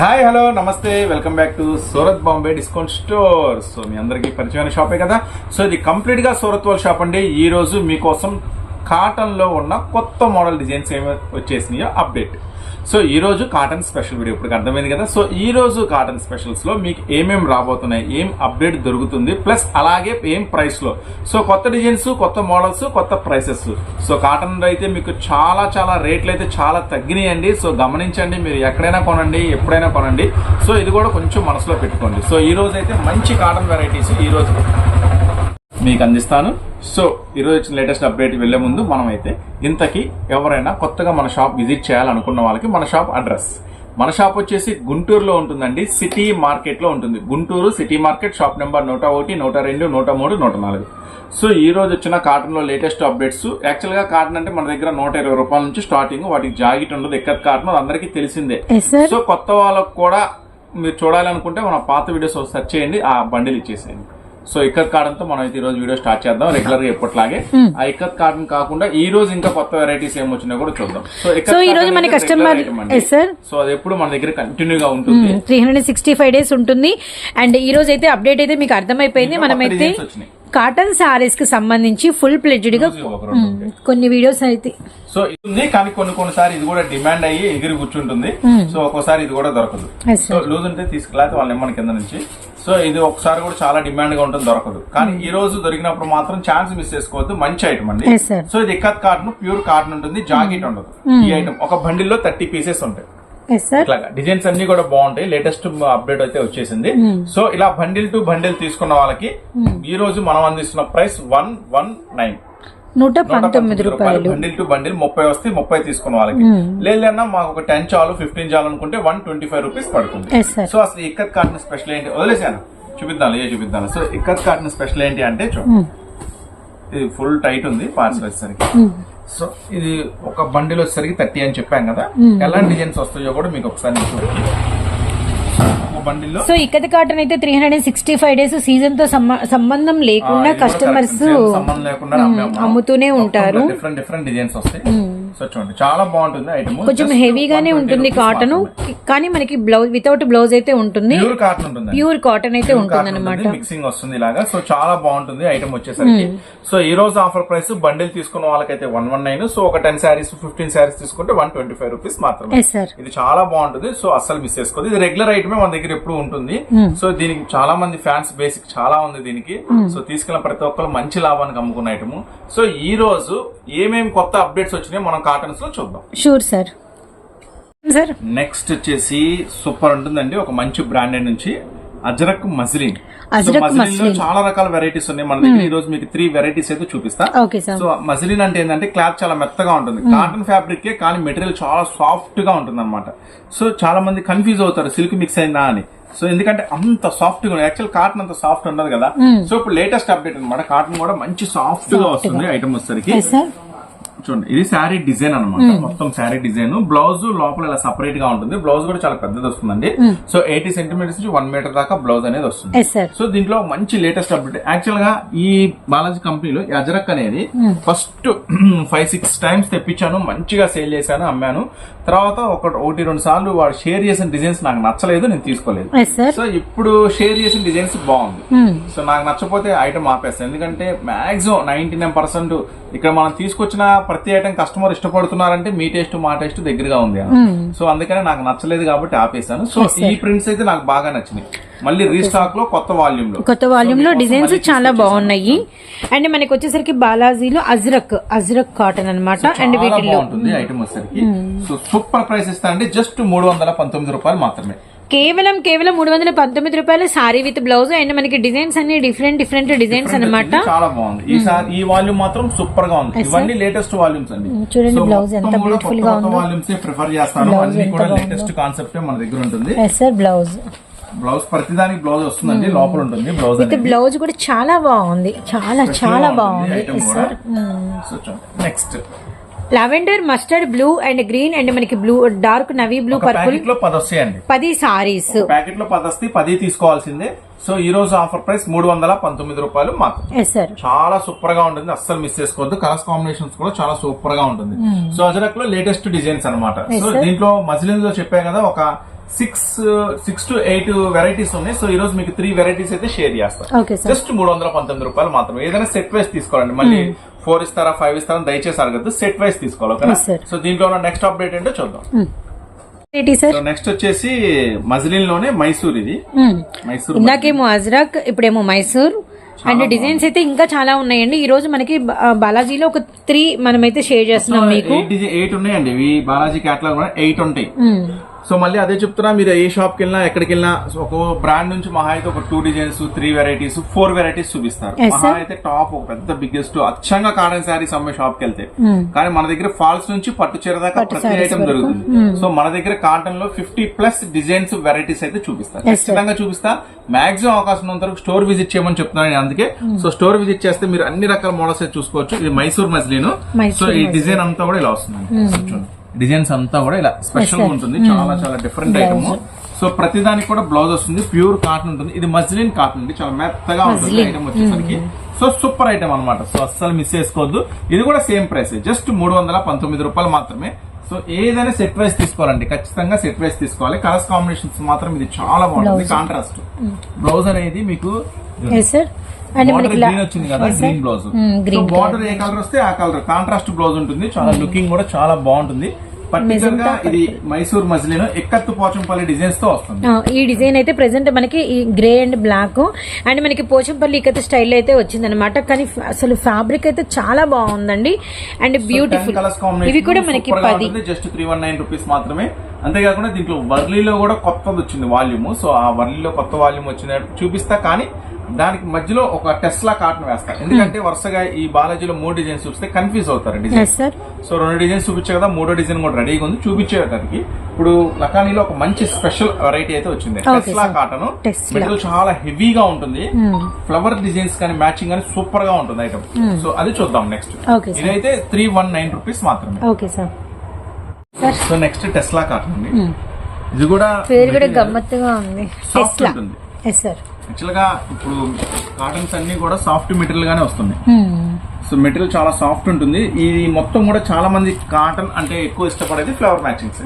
Hi hello నమస్తే welcome back to Surat Bombay discount store. So మీ అందరికీ పరిచయమైన షాపే కదా? సో ఇది కంప్లీట్గా సూరత్ వాళ్ళ షాప్ అండి. ఈరోజు మీకోసం కాటన్లో ఉన్న కొత్త మోడల్ డిజైన్స్ ఏమి వచ్చేసినాయో అప్డేట్. సో ఈ రోజు కాటన్ స్పెషల్ వీడియో ఇప్పుడు అర్థమైంది కదా. సో ఈ రోజు కాటన్ స్పెషల్స్లో మీకు ఏమేమి రాబోతున్నాయి ఏం అప్డేట్ దొరుకుతుంది ప్లస్ అలాగే ఏం ప్రైస్లో సో కొత్త డిజైన్స్ కొత్త మోడల్స్ కొత్త ప్రైసెస్ సో కాటన్ అయితే మీకు చాలా చాలా రేట్లు అయితే చాలా తగ్గినాయండి. సో గమనించండి మీరు ఎక్కడైనా కొనండి ఎప్పుడైనా కొనండి. సో ఇది కూడా కొంచెం మనసులో పెట్టుకోండి. సో ఈ రోజు అయితే మంచి కాటన్ వెరైటీస్ ఈ రోజు మీకు అందిస్తాను. సో ఈరోజు వచ్చిన లేటెస్ట్ అప్డేట్ వెళ్ళే ముందు మనం అయితే ఇంతకీ ఎవరైనా కొత్తగా మన షాప్ విజిట్ చేయాలనుకున్న వాళ్ళకి మన షాప్ అడ్రస్. మన షాప్ వచ్చేసి గుంటూరులో ఉంటుందండి సిటీ మార్కెట్లో ఉంటుంది. Guntur city market shop number నూట ఒకటి నూట రెండు నూట మూడు నూట నాలుగు. సో ఈ రోజు వచ్చిన కాటన్లో లేటెస్ట్ అప్డేట్స్. యాక్చువల్గా కాటన్ అంటే మన దగ్గర నూట ఇరవై రూపాయల నుంచి స్టార్టింగ్ వాటికి జాకెట్ ఉండదు ఎక్కత్ కాటన్ అది అందరికీ తెలిసిందే. సో కొత్త వాళ్ళకు కూడా మీరు చూడాలనుకుంటే మన పాత వీడియోస్ సెర్చ్ చేయండి ఆ బండిల్ ఇచ్చేసేయండి. సో ఇక్కత్ కాటన్తో మనం అయితే ఈ రోజు వీడియో స్టార్ట్ చేద్దాం. రెగ్యులర్గా ఎప్పటిలాగే. ఆ ఇక్కత్ కాటన్ కాకుండా ఈ రోజు ఇంకా కొత్త వెరైటీస్ ఏం వచ్చినాయో కూడా చూద్దాం. సో ఈ రోజు మన కస్టమర్ సో అది ఎప్పుడు మన దగ్గర కంటిన్యూ గా ఉంటుంది. Three hundred sixty five days ఉంటుంది. అండ్ ఈ రోజు అయితే అప్డేట్ అయితే మీకు అర్థమైపోయింది. మనమైతే. కాటన్ సారీస్కి సంబంధించి ఫుల్ ప్లెడ్జ్డ్గా ఉంటాయి. కొన్ని వీడియోస్ అయితే. సో ఇది ఉంది కానీ కొన్ని కొన్నిసారి ఇది కూడా డిమాండ్ అయ్యి ఎగిరి కూర్చుంటుంది. సో ఒక్కోసారి ఇది కూడా దొరకదు. సో లూజ్ ఉంటే తీసుకెళ్ళాలి వాళ్ళ నెమ్మని కింద నుంచి. సో ఇది ఒకసారి కూడా చాలా డిమాండ్గా ఉంటుంది దొరకదు. కానీ ఈ రోజు దొరికినప్పుడు మాత్రం ఛాన్స్ మిస్ చేసుకోవద్దు మంచి ఐటమ్ అండి. సో ఇది ఇక్కత్ కాటన్ ప్యూర్ కాటన్ ఉంటుంది జాకెట్ ఉండదు. ఈ ఐటమ్ ఒక బండిల్లో థర్టీ పీసెస్ ఉంటాయి. ఇట్లాగా డిజైన్స్ అన్ని కూడా బాగుంటాయి. లేటెస్ట్ అప్డేట్ అయితే వచ్చేసింది. సో ఇలా బండిల్ టు బండిల్ తీసుకున్న వాళ్ళకి ఈ రోజు మనం అందిస్తున్న ప్రైస్ వన్ వన్ నైన్ నూట పంతొమ్మిది రూపాయలు. బండిల్ టు బండిల్ ముప్పై వస్తే ముప్పై తీసుకున్న వాళ్ళకి. లేదన్నా మాకు ఒక టెన్ చాలు ఫిఫ్టీన్ చాలు అనుకుంటే వన్ ట్వంటీ ఫైవ్ రూపీస్ పడుతుంది. సో అసలు ఇక్కత్ కాటన్ స్పెషల్ ఏంటి? వదిలేసాను చూపిద్దాం ఏ చూపిద్దాం. సో ఇక్కత్ కాటన్ స్పెషల్ ఏంటి అంటే చూ ఇది ఫుల్ టైట్ ఉంది పార్సల్ వచ్చేసరికి. సో ఇది ఒక బండిల్ వచ్చేసరికి థర్టీ అని చెప్పాం కదా. ఎలాంటి డిజైన్స్ వస్తాయో కూడా మీకు ఒకసారి బండిల్లో సో ఇక్కత కాటన్ అయితే three hundred sixty five days సీజన్తో సంబ- సంబంధం లేకుండా కస్టమర్స్ సంబంధం లేకుండా. అమ్ముతూనే ఉంటారు. డిఫరెంట్ డిఫరెంట్ డిజైన్స్ వస్తాయి సో చూడండి చాలా బాగుంటుంది ఐటమ్. కొంచెం హెవీగానే ఉంటుంది కాటన్ కానీ మనకి బ్లౌజ్ వితౌట్ బ్లౌజ్ అయితే ఉంటుంది. ప్యూర్ కాటన్ ఉంటుంది ప్యూర్ కాటన్ అయితే ఉంటుంది అనమాట మిక్సింగ్ వస్తుంది ఇలాగా. సో చాలా బాగుంటుంది ఐటమ్ వచ్చేసరికి. సో ఈ రోజు ఆఫర్ ప్రైస్ బండిల్ తీసుకున్న వాళ్ళకైతే వన్ వన్ నైన్ సో ఒక టెన్ శారీస్ ఫిఫ్టీన్ శారీస్ తీసుకుంటే వన్ ట్వంటీ ఫైవ్ రూపీస్ మాత్రమే ఇది చాలా బాగుంటుంది. సో అస్సలు మిస్ చేసుకోదు. ఇది రెగ్యులర్ ఐటమే మన దగ్గర ఎప్పుడు ఉంటుంది. సో దీనికి చాలా మంది ఫ్యాన్స్ బేసిక్ చాలా ఉంది దీనికి. సో తీసుకెళ్ళిన ప్రతి ఒక్కరు మంచి లాభానికి అమ్ముకున్న ఐటమ్ సో ఈ రోజు ఏమేమి కొత్త అప్డేట్స్ వచ్చినాయో మనం కాటన్స్లో చూద్దాం. షూర్ సార్ సార్ నెక్స్ట్ వచ్చేసి సూపర్ ఉంటుందండి. ఒక మంచి బ్రాండెడ్ నుంచి అజరక్ మజిలిన్. చాలా రకాల వెరైటీస్ ఉన్నాయి. మన దగ్గర ఈ రోజు మీకు త్రీ వెరైటీస్ అయితే చూపిస్తా. సో మజిలిన్ అంటే ఏంటంటే క్లాత్ చాలా మెత్తగా ఉంటుంది. కాటన్ ఫ్యాబ్రిక్ కానీ మెటీరియల్ చాలా సాఫ్ట్గా ఉంటుంది అనమాట సో చాలా మంది కన్ఫ్యూజ్ అవుతారు సిల్క్ మిక్స్ అయిందా? అని. సో ఎందుకంటే అంత సాఫ్ట్గా యాక్చువల్ కాటన్ అంత సాఫ్ట్ ఉండదు కదా. సో ఇప్పుడు లేటెస్ట్ అప్డేట్ అనమాట కాటన్ కూడా మంచి సాఫ్ట్గా వస్తుంది ఐటమ్ వచ్చేసరికి. చూడండి ఇది శారీ డిజైన్ అన్నమాట. మొత్తం శారీ డిజైన్. బ్లౌజ్ లోపల ఇలా సపరేట్గా ఉంటుంది. బ్లౌజ్ కూడా చాలా పెద్దది వస్తుందండి. సో ఎయిటీ సెంటీమీటర్స్ నుంచి వన్ మీటర్ దాకా బ్లౌజ్ అనేది వస్తుంది. సో దీంట్లో మంచి లేటెస్ట్ అప్డేట్ యాక్చువల్గా ఈ బాలాజీ కంపెనీలో అజరక్ అనేది ఫస్ట్ ఫైవ్ సిక్స్ టైమ్స్ తెప్పించాను. మంచిగా సేల్ చేశాను అమ్మాను. తర్వాత ఒక ఒకటి రెండు సార్లు వాడు షేర్ చేసిన డిజైన్స్ నాకు నచ్చలేదు నేను తీసుకోలేదు. సో ఇప్పుడు షేర్ చేసిన డిజైన్స్ బాగుంది. సో నాకు నచ్చపోతే ఐటమ్ ఆపేస్తాను. ఎందుకంటే మాక్సిమం నైన్టీ నైన్ పర్సెంట్ ఇక్కడ మనం తీసుకొచ్చిన ప్రతి ఐటమ్ కస్టమర్ ఇష్టపడుతున్నారంటే మీ టేస్ట్ మా టేస్ట్ దగ్గరగా ఉంది సో అందుకనే నాకు నచ్చలేదు కాబట్టి ఆపేసాను సో ఈ ప్రింట్స్ అయితే నాకు బాగా నచ్చినాయి. మళ్ళీ రీస్టాక్లో కొత్త వాల్యూమ్లో. కొత్త వాల్యూమ్లో డిజైన్స్ చాలా. బాగున్నాయి. అండ్ మనకి వచ్చేసరికి బాలాజీలో అజ్రక్ అజ్రక్ కాటన్ అన్నమాట. అండ్ చాలా వీటిల్లో బాగుంటుంది ఐటమ్ వచ్చేసరికి. సో సూపర్ ప్రైస్ ఇస్తా అంటే జస్ట్ మూడు వందల పంతొమ్మిది రూపాయలు మాత్రమే. కేవలం కేవలం మూడు వందల పంతొమ్మిది రూపాయలు సారీ విత్ బ్లౌజ్ అండ్ మనకి డిజైన్స్ అన్ని డిఫరెంట్ డిఫరెంట్ డిజైన్స్ అన్నమాట. ఇది చాలా బాగుంది. ఈసారి ఈ వాల్యూమ్ మాత్రం సూపర్గా ఉంది ఇవన్నీ లేటెస్ట్ వాల్యూమ్స్ అండి. చూడండి బ్లౌజ్ ఎంత కొత్త గా ఉందో. వాల్యూమ్స్ ప్రిఫర్ చేస్తాను. అన్ని కూడా. లేటెస్ట్ కాన్సెప్ట్ మన దగ్గర ఉంటుంది. Yes sir blouse. బ్లౌజ్ ప్రతిదానికి బ్లౌజ్ వస్తుందండి. లోపల ఉంటుంది బ్లౌజ్ విత్ బ్లౌజ్ కూడా చాలా బాగుంది. చాలా చాలా బాగుంది. Next lavender mustard blue and green and మనకి బ్లూ డార్క్ నవీ బ్లూ పర్పుల్లో పది వస్తాయండి పది సారీస్. ప్యాకెట్లో పది వస్తాయి పది తీసుకోవాల్సిందే. సో ఈ రోజు ఆఫర్ ప్రైస్ మూడు వందల పంతొమ్మిది రూపాయలు మాత్రం చాలా సూపర్గా ఉంటుంది. అస్సలు మిస్ చేసుకోవద్దు. కలర్స్ కాంబినేషన్స్ కూడా చాలా సూపర్గా ఉంటుంది సో అజరక్లో లేటెస్ట్ డిజైన్స్ అన్నమాట. సో దీంట్లో మజిలిన్లో చెప్పా కదా ఒక six six to eight varieties ఉన్నాయి. సో ఈ రోజు మీకు త్రీ వెరైటీస్ అయితే షేర్ సార్ జస్ట్ మూడు వందల పంతొమ్మిది రూపాయలు మాత్రమే. ఏదైనా సెట్ వైస్ తీసుకోవాలండి. మళ్ళీ ఫోర్ ఇస్తారా ఫైవ్ ఇస్తారా దయచేసి అడగద్దు. సెట్ వైస్ తీసుకోవాలి ఓకేనా. సో దీంట్లో ఉన్న నెక్స్ట్ అప్డేట్ ఏంటో చూద్దాం. నెక్స్ట్ వచ్చేసి మజిలిన్లోనే మైసూర్ ఇది మ్మ్. మైసూర్ ఇందాకేమో అజ్రాక్ ఇప్పుడేమో మైసూర్. అండ్ డిజైన్స్ అయితే ఇంకా చాలా ఉన్నాయండి. ఈ రోజు మనకి బాలాజీలో ఒక త్రీ మనమైతే షేర్ చేస్తున్నాం మీకు. ఎయిట్ ఉన్నాయండి. బాలాజీ క్యాటలాగ్ ఎయిట్ ఉంటాయి. మ్మ్. సో మళ్ళీ అదే చెప్తున్నా మీరు ఏ షాప్కి వెళ్ళినా ఎక్కడికి వెళ్ళినా ఒక బ్రాండ్ నుంచి మహా అయితే ఒక two designs three varieties four varieties చూపిస్తారు. మహా. అయితే టాప్ ఒక పెద్ద బిగ్గెస్ట్ అచ్చంగా కాటన్ శారీస్ అమ్మే షాప్కి వెళ్తే. మ్మ్. కానీ మన దగ్గర ఫాల్స్ నుంచి పట్టు చీర దాకా ప్రతి ఐటమ్. దొరుకుతుంది. సో మన దగ్గర కాటన్లో ఫిఫ్టీ ప్లస్ డిజైన్స్ వెరైటీస్ అయితే చూపిస్తారు. ఖచ్చితంగా చూపిస్తా. మాక్సిమం అవకాశం ఉన్నంత వరకు స్టోర్ విజిట్ చేయమని చెప్తున్నాను నేను అందుకే. సో స్టోర్ విజిట్ చేస్తే మీరు అన్ని రకాల మోడల్స్ అయితే చూసుకోవచ్చు. ఇది మైసూర్ మజ్లీన్ సో ఈ డిజైన్ అంతా కూడా ఇలా వస్తుంది. చూడండి. డిజైన్స్ అంతా కూడా ఇలా స్పెషల్గా ఉంటుంది. చాలా చాలా డిఫరెంట్ ఐటమ్ సో ప్రతి దానికి కూడా బ్లౌజ్ వస్తుంది. ప్యూర్ కాటన్ ఉంటుంది. ఇది మజ్లిన్ కాటన్ అండి. చాలా మెత్తగా ఉంటుంది. ఐటమ్ వచ్చేసరికి. సో సూపర్ ఐటమ్ అన్నమాట. సో అస్సలు మిస్ చేసుకోవద్దు. ఇది కూడా సేమ్ ప్రైస్ జస్ట్ మూడు వందల పంతొమ్మిది రూపాయలు మాత్రమే. సో ఏదైనా సెట్ వైస్ తీసుకోవాలండి. ఖచ్చితంగా సెట్ వైస్ తీసుకోవాలి. కలర్స్ కాంబినేషన్స్ మాత్రం ఇది చాలా బాగుంటుంది. కాంట్రాస్ట్ బ్లౌజ్ అనేది మీకు అండ్ వచ్చింది కదా. గ్రీన్ బ్లౌజ్ బార్డర్ ఏ కలర్ వస్తే ఆ కలర్ కాంట్రాస్ట్ బ్లౌజ్ ఉంటుంది చాలా లుకింగ్ కూడా చాలా బాగుంటుంది. పర్టికులర్గా ఇది మైసూర్ మజిలిన్ ఎక్కత్తు పోచంపల్లి డిజైన్స్తో వస్తుంది. ఈ డిజైన్ అయితే ప్రెసెంట్ మనకి ఈ గ్రే అండ్ బ్లాక్ అండ్ మనకి పోచంపల్లి ఇకత స్టైల్ అయితే వచ్చిందనమాట కానీ ఫ- అసలు ఫ్యాబ్రిక్ అయితే చాలా బాగుందండి. అండ్ బ్యూటిఫుల్ కలర్స్ ఇవి కూడా మనకి పది. Just three one nine rupees మాత్రమే. అంతేకాకుండా దీంట్లో వర్లీలో కూడా కొత్తది వచ్చింది వాల్యూమ్. సో ఆ వర్లీలో కొత్త వాల్యూమ్ వచ్చినట్టు చూపిస్తా కానీ దానికి మధ్యలో ఒక టెస్లా కాటన్ వేస్తా ఎందుకంటే వరుసగా ఈ బాలాజీలో మూడు డిజైన్స్ చూస్తే కన్ఫ్యూజ్ అవుతారు డిజైన్. సో రెండు డిజైన్స్ చూపించే కదా మూడో డిజైన్ కూడా రెడీగా ఉంది చూపించేటానికి ఇప్పుడు లకానీలో ఒక మంచి స్పెషల్ వెరైటీ అయితే వచ్చింది. టెస్లా. కాటన్. మెటీరియల్ చాలా హెవీగా ఉంటుంది. ఫ్లవర్ డిజైన్స్ కానీ మ్యాచింగ్ కానీ సూపర్గా ఉంటుంది ఐటమ్ సో అది చూద్దాం నెక్స్ట్. ఇదైతే త్రీ వన్ నైన్ రూపీస్ మాత్రమే. Okay sir sir so next Tesla cotton అండి. ఇది కూడా పేరు కూడా గమ్మత్తుగా ఉంది. సాఫ్ట్ ఉంటుంది. ఎస్ సార్ యాక్చువల్గా ఇప్పుడు కాటన్స్ అన్ని కూడా సాఫ్ట్ మెటీరియల్ గానే వస్తున్నాయి. సో మెటీరియల్ చాలా సాఫ్ట్ ఉంటుంది. ఇది మొత్తం కూడా చాలా మంది కాటన్ అంటే ఎక్కువ ఇష్టపడేది ఫ్లవర్ మ్యాచింగ్స్.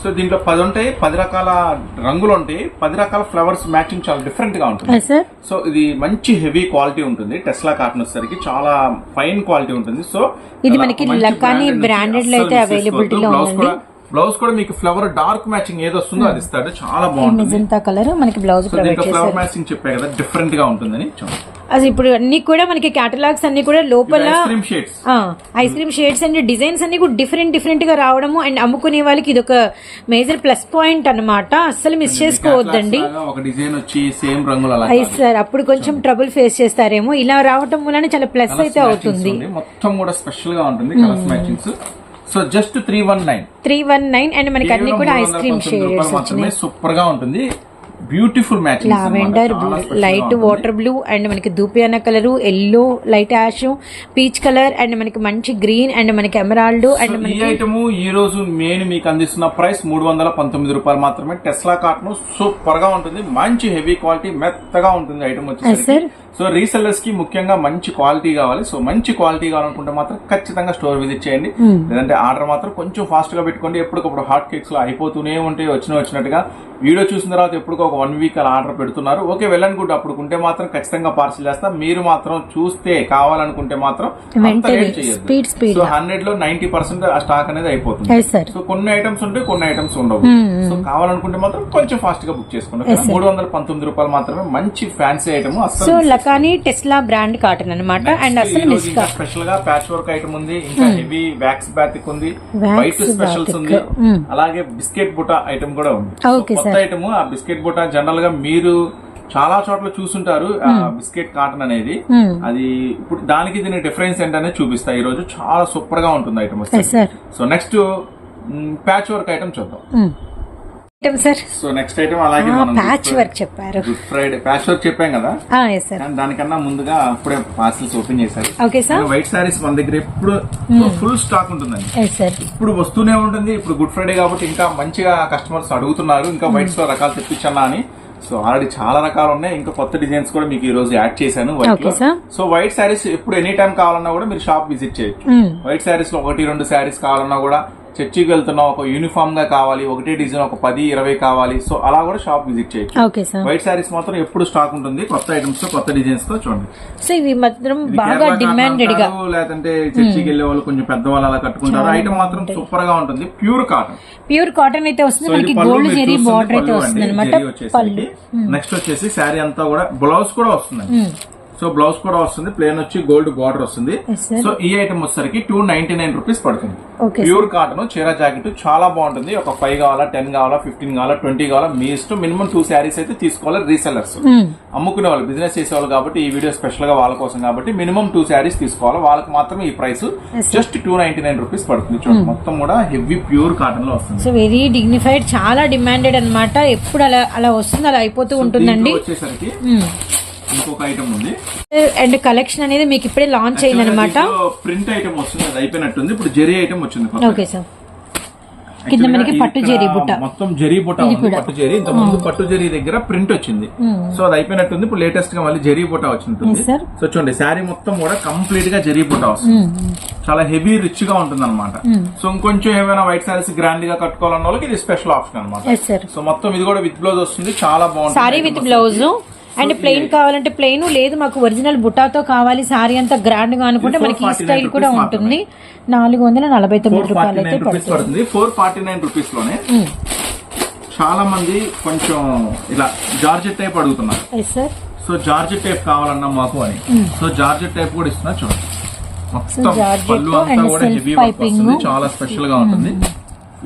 సో దీంట్లో పది ఉంటాయి పది రకాల రంగులు ఉంటాయి పది రకాల ఫ్లవర్స్ మ్యాచింగ్ చాలా డిఫరెంట్గా ఉంటుంది సో ఇది మంచి హెవీ క్వాలిటీ ఉంటుంది. టెస్లా కాటన్ వచ్చేసరికి చాలా ఫైన్ క్వాలిటీ ఉంటుంది. సో ఇది మనకి లో అస్సలు అయితే బ్లౌజ్ కూడా మీకు ఫ్లవర్ డార్క్ మ్యాచింగ్ ఏది వస్తుందో అది ఇస్తాడు. చాలా బాగుంటుంది. మెజంతా కలర్ మనకి బ్లౌజ్ ఫ్లవర్ మ్యాచింగ్ చెప్పే కదా డిఫరెంట్గా ఉంటుందని అది ఇప్పుడు అన్ని కూడా మనకి కేటలాగ్స్ అన్ని కూడా లోపల ice cream shades and designs అన్ని కూడా డిఫరెంట్ డిఫరెంట్గా రావడము అండ్ అమ్ముకునే వాళ్ళకి ఇది ఒక మేజర్ ప్లస్ పాయింట్ అన్నమాట. అస్సలు మిస్ చేసుకోవద్దండి. ఒక డిజైన్ వచ్చి సేమ్ రంగులు అలా అయి సార్ అప్పుడు కొంచెం ట్రబుల్ ఫేస్ చేస్తారేమో. ఇలా రావటం వలన చాలా ప్లస్ అయితే అవుతుంది. మొత్తం కూడా స్పెషల్గా ఉంటుంది colours matchings so just three one nine. Three one nine and మనకి అన్ని కూడా ఐస్ క్రీమ్ సూపర్గా ఉంటుంది. Beautiful matching lavender light water blue and మనకి దూపియానా colour yellow light ash peach colour and మనకి మంచి గ్రీన్ అండ్ మనకి ఎమరాల్డ్ అండ్ ఈ ఐటమ్ ఈ రోజు నేను మీకు అందిస్తున్న ప్రైస్ మూడు వందల పంతొమ్మిది రూపాయలు మాత్రమే. టెస్లా కాటన్ సూపర్గా ఉంటుంది. మంచి హెవీ క్వాలిటీ మెత్తగా ఉంటుంది ఐటమ్ sir. సో రీసెల్లర్స్కి ముఖ్యంగా మంచి క్వాలిటీ కావాలి. సో మంచి క్వాలిటీ కావాలనుకుంటే మాత్రం ఖచ్చితంగా స్టోర్ విజిట్ చేయండి. లేదంటే ఆర్డర్ మాత్రం కొంచెం ఫాస్ట్గా పెట్టుకోండి. ఎప్పటికప్పుడు హాట్ కేక్స్లో అయిపోతూనే ఉంటాయి వచ్చిన వచ్చినట్టుగా వీడియో చూసిన తర్వాత ఎప్పటికో ఒక వన్ వీక్ అలా ఆర్డర్ పెడుతున్నారు. ఓకే వెళ్ళని గుడ్ అప్పుడు ఉంటే మాత్రం ఖచ్చితంగా పార్సిల్ చేస్తాం. మీరు మాత్రం చూస్తే కావాలనుకుంటే మాత్రం సో హండ్రెడ్లో నైన్టీ పర్సెంట్ ఆ స్టాక్ అనేది అయిపోతుంది. సో కొన్ని ఐటమ్స్ ఉంటాయి కొన్ని ఐటమ్స్ ఉండవు. సో కావాలనుకుంటే మాత్రం కొంచెం ఫాస్ట్గా బుక్ చేసుకోండి. మూడు వందల పంతొమ్మిది రూపాయలు మాత్రమే మంచి ఫ్యాన్సీ ఐటమ్ సో అస్సలు లకానీ టెస్లా బ్రాండ్ కాటన్ అన్నమాట. అండ్ అసలు మిస్ కా స్పెషల్గా ప్యాచ్ వర్క్ ఐటమ్ ఉంది. ఇంకా హెవీ వ్యాక్స్ బ్యాతిక్ ఉంది. White specials. ఉంది. Mm. అలాగే బిస్కెట్ బుటా ఐటమ్ కూడా ఉంది. కొత్త. ఐటమ్ ఆ బిస్కెట్ బుటా జనరల్గా మీరు చాలా చోట్ల చూసుంటారు ఆ బిస్కెట్ కాటన్ అనేది. Hmm. అది ఇప్పుడు దానికి దీని డిఫరెన్స్ ఏంటనేది చూపిస్తా. ఈ రోజు చాలా సూపర్గా ఉంటుంది item so next patch work item చూద్దాం. సార్ సో నెక్స్ట్ ఐటమ్ అలాగే మనం ప్యాచ్ వర్క్ చెప్పారు. గుడ్ ఫ్రైడే ప్యాచ్ వర్క్ చెప్పాం కదా? సార్ కానీ దానికన్నా ముందుగా అప్పుడే పార్సల్స్ ఓపెన్ చేశారు. ఓకే సార్ వైట్ శారీస్ మన దగ్గర ఎప్పుడు ఫుల్ స్టాక్ ఉంటుందండి. సార్ ఇప్పుడు వస్తూనే ఉంటుంది. ఇప్పుడు గుడ్ ఫ్రైడే కాబట్టి ఇంకా మంచిగా కస్టమర్స్ అడుగుతున్నారు. ఇంకా వైట్స్లో రకాలు తెప్పించన్నా అని. సో ఆల్రెడీ చాలా రకాలు ఉన్నాయి. ఇంకా కొత్త డిజైన్స్ కూడా మీకు ఈ రోజు యాడ్ చేశాను వైట్లో. సో వైట్ శారీస్ ఎప్పుడు ఎనీ టైం కావాలన్నా కూడా మీరు షాప్ విజిట్ చేయొచ్చు. వైట్ శారీస్లో ఒకటి రెండు శారీస్ కావాలన్నా కూడా చర్చికి వెళ్తున్నాం ఒక యూనిఫామ్గా కావాలి ఒకటే డిజైన్ ఒక పది ఇరవై కావాలి. సో అలా కూడా షాప్ విజిట్ చేయొచ్చు. వైట్ శారీస్ మాత్రం ఎప్పుడు స్టాక్ ఉంటుంది కొత్త ఐటమ్స్తో కొత్త డిజైన్స్తో చూడండి. సో ఇవి మాత్రం బాగా డిమాండెడ్గా. లేదంటే చర్చికి వెళ్ళే వాళ్ళు కొంచెం పెద్దవాళ్ళు అలా కట్టుకుంటారు. ఐటమ్ మాత్రం సూపర్గా ఉంటుంది. ప్యూర్ కాటన్ ప్యూర్ కాటన్ అయితే వస్తుంది. మనకి గోల్డ్ జెరీ బార్డర్ అయితే వస్తుంది అనమాట. నెక్స్ట్ వచ్చేసి శారీ అంతా కూడా బ్లౌజ్ కూడా వస్తుంది సో బ్లౌజ్ కూడా వస్తుంది. ప్లేన్ వచ్చి గోల్డ్ బార్డర్ వస్తుంది. సో ఈ ఐటమ్ వచ్చేసరికి టూ నైన్టీ నైన్ రూపీస్ పడుతుంది ప్యూర్ కాటన్ చీర జాకెట్ చాలా బాగుంటుంది. ఒక ఫైవ్ కావాలా టెన్ కావాలా ఫిఫ్టీన్ కావాలా ట్వంటీ కావాలా మీ ఇష్టం. మినిమం టూ శారీస్ అయితే తీసుకోవాలి రీసెల్లర్స్ అమ్ముకునే వాళ్ళు బిజినెస్ చేసేవాళ్ళు కాబట్టి ఈ వీడియో స్పెషల్గా వాళ్ళ కోసం కాబట్టి మినిమం టూ శారీస్ తీసుకోవాలి. వాళ్ళకి మాత్రం ఈ price just two ninety nine rupees పడుతుంది. చూడండి మొత్తం కూడా హెవీ ప్యూర్ కాటన్లో వస్తుంది. సో వెరీ డిగ్నిఫైడ్ చాలా డిమాండెడ్ అన్నమాట. ఎప్పుడు అలా అలా వస్తుంది అలా అయిపోతూ ఉంటుందండి. వచ్చేసరికి ఇంకొక ఐటమ్ ఉంది. అండ్ కలెక్షన్ అనేది మీకు ఇప్పుడే లాంచ్ అయింది అనమాట ప్రింట్ ఐటమ్ వస్తుంది అది అయిపోయినట్టుంది. ఇప్పుడు జెరీ ఐటమ్ వచ్చింది. ఓకే సార్ కింద మనకి పట్టు జెరీ బుట్ట. మొత్తం జెరీ బుట్ట పట్టు జెరీ. ఇంత ముందు పట్టు జెరీ దగ్గర ప్రింట్ వచ్చింది. సో అది అయిపోయినట్టుంది ఇప్పుడు లేటెస్ట్గా మళ్ళీ జెరీ బుట్ట వచ్చింటుంది sir. సో చూడండి శారీ మొత్తం కూడా కంప్లీట్గా జెరీ బుట్ట వస్తుంది. చాలా హెవీ రిచ్గా ఉంటుంది అనమాట సో ఇంకొంచెం ఏమైనా వైట్ శారీస్ గ్రాండ్గా కట్టుకోవాలన్న వాళ్ళకి ఇది స్పెషల్ ఆప్షన్ అనమాట సో మొత్తం ఇది కూడా విత్ బ్లౌజ్ వస్తుంది చాలా బాగుంటుంది. Sari with blouse and plain కావాలంటే ప్లెయిన్ లేదు మాకు ఒరిజినల్ బుట్టాతో కావాలి సారీ అంతా గ్రాండ్గా అనుకుంటే మనకి ఈ 449 స్టైల్ కూడా ఉంటుంది. నాలుగు వందల నలభై తొమ్మిది రూపాయలు అయితే పడుతుంది. ఫోర్ ఫార్టీ నైన్ రూపీస్లోనే చాలా మంది కొంచెం ఇలా జార్జెట్ టైప్ అడుగుతున్నారు. సో జార్జెట్ టైప్ కావాలన్నా మాకు అని. సో జార్జెట్ టైప్ కూడా ఇస్తున్నా చూడండి. మొత్తం పళ్ళు అంతా కూడా హెవీ వర్క్. వస్తుంది. చాలా స్పెషల్గా ఉంటుంది.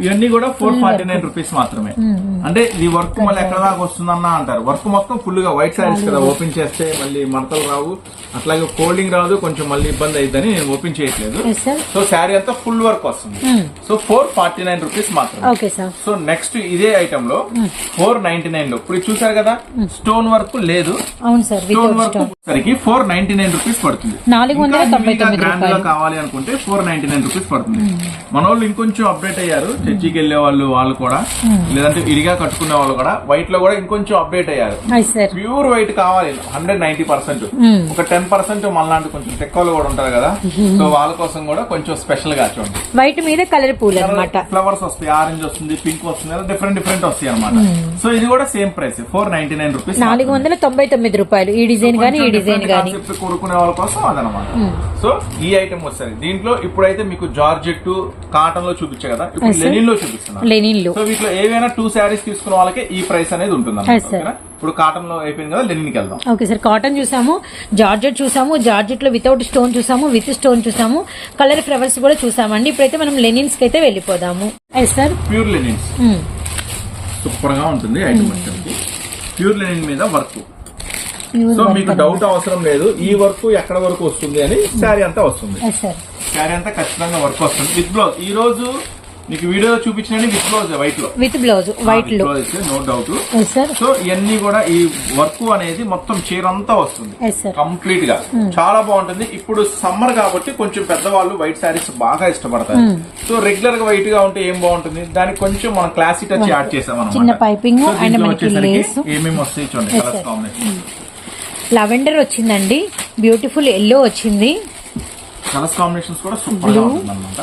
ఇవన్నీ కూడా ఫోర్ ఫార్టీ నైన్ రూపీస్ మాత్రమే. అంటే ఈ వర్క్ మళ్ళీ ఎక్కడ దాకా వస్తుందన్నా అంటారు. వర్క్ మొత్తం ఫుల్గా వైట్ శారీస్ కదా ఓపెన్ చేస్తే మళ్ళీ మడతలు రావు. అట్లాగే ఫోల్డింగ్ రాదు కొంచెం మళ్ళీ ఇబ్బంది అయిద్దని ఓపెన్ చేయట్లేదు. సో శారీ అంతా ఫుల్ వర్క్ వస్తుంది. So four forty nine rupees sir so next ఇదే ఐటమ్లో ఫోర్ నైన్టీ నైన్లో. ఇప్పుడు చూసారు కదా? స్టోన్ వర్క్ లేదు. స్టోన్ వర్క్ సరికి ఫోర్ నైన్టీ నైన్ రూపీస్ పడుతుంది. నాలుగు వందల ఇంకా తొంభై heavy గా తొమ్మిది grand గా రూపాయలు. కావాలి అనుకుంటే ఫోర్ నైన్టీ నైన్ రూపీస్ పడుతుంది. మన వాళ్ళు ఇంకొంచెం అప్డేట్ అయ్యారు. చర్చికి వెళ్ళే వాళ్ళు వాళ్ళు కూడా లేదంటే ఇడిగా కట్టుకునే వాళ్ళు కూడా వైట్లో కూడా ఇంకొంచెం అప్డేట్ అయ్యారు. ప్యూర్ వైట్ కావాలి హండ్రెడ్ నైన్టీ పర్సెంట్ ఒక టెన్ పర్సెంట్ మనలాంటి కొంచెం తెక్కలు కూడా ఉంటారు కదా. సో వాళ్ళ కోసం కూడా కొంచెం స్పెషల్గా చూడండి. వైట్ మీద కలర్ పూలు అన్నమాట. ఫ్లవర్స్ వస్తాయి ఆరెంజ్ వస్తుంది పింక్ వస్తుంది డిఫరెంట్ డిఫరెంట్ వస్తాయి అనమాట సో ఇది కూడా same price four ninety nine rupees నాలుగు వందల తొంభై తొమ్మిది రూపాయలు ఈ డిజైన్ గానీ ఈ డిజైన్ గానీ. కోరుకునే వాళ్ళ కోసం అదనమాట సో ఈ ఐటమ్ వస్తుంది. దీంట్లో ఇప్పుడైతే మీకు జార్జెట్ కాటన్లో చూపించే కదా. ఇప్పుడు లెనిన్లో చూపిస్తున్నారు లెనిన్లు. సో వీటిలో ఏవైనా టూ శారీస్ తీసుకున్న వాళ్ళకి ఈ ప్రైస్ అనేది ఉంటుంది. ఇప్పుడు కాటన్లో అయిపోయింది కదా లెనిన్కి వెళ్దాం. ఓకే సార్ కాటన్ చూసాము జార్జెట్ చూసాము జార్జెట్లో వితౌట్ స్టోన్ చూసాము విత్ స్టోన్ చూసాము కలర్ ఫ్లవర్స్ కూడా చూసామండి. ఇప్పుడైతే మనం లెనిన్స్కి అయితే వెళ్ళిపోదాము. ఎస్ సార్ ప్యూర్ లెనిన్స్ సూపర్గా ఉంటుంది ఐటమ్ వచ్చేసి ప్యూర్ లెనిన్ మీద వర్క్ సో మీకు డౌట్ అవసరం లేదు. ఈ వర్క్ ఎక్కడ వరకు వస్తుంది అని శారీ అంతా వస్తుంది. శారీ అంతా ఖచ్చితంగా వర్క్ వస్తుంది. విత్ బ్లౌజ్ ఈ రోజు మీకు వీడియో చూపించిన విత్ బ్లౌజ్ వైట్లో. విత్ బ్లౌజ్ వైట్లో. నో డౌట్ సో ఇవన్నీ కూడా ఈ వర్క్ అనేది మొత్తం చీర అంతా వస్తుంది. కంప్లీట్గా. చాలా బాగుంటుంది. ఇప్పుడు సమ్మర్ కాబట్టి కొంచెం పెద్దవాళ్ళు వైట్ శారీస్ బాగా ఇష్టపడతారు. సో రెగ్యులర్గా వైట్గా ఉంటే ఏం బాగుంటుంది? దానికి కొంచెం మనం క్లాసీ టచ్ యాడ్ చేసాం lace. ఏమేమి వస్తాయి చూడండి కలర్స్. కాంబినేషన్ లవెండర్ వచ్చిందండి. బ్యూటిఫుల్ ఎల్లో వచ్చింది. కలర్స్ కాంబినేషన్స్ కూడా సూపర్గా ఉంటుంది అనమాట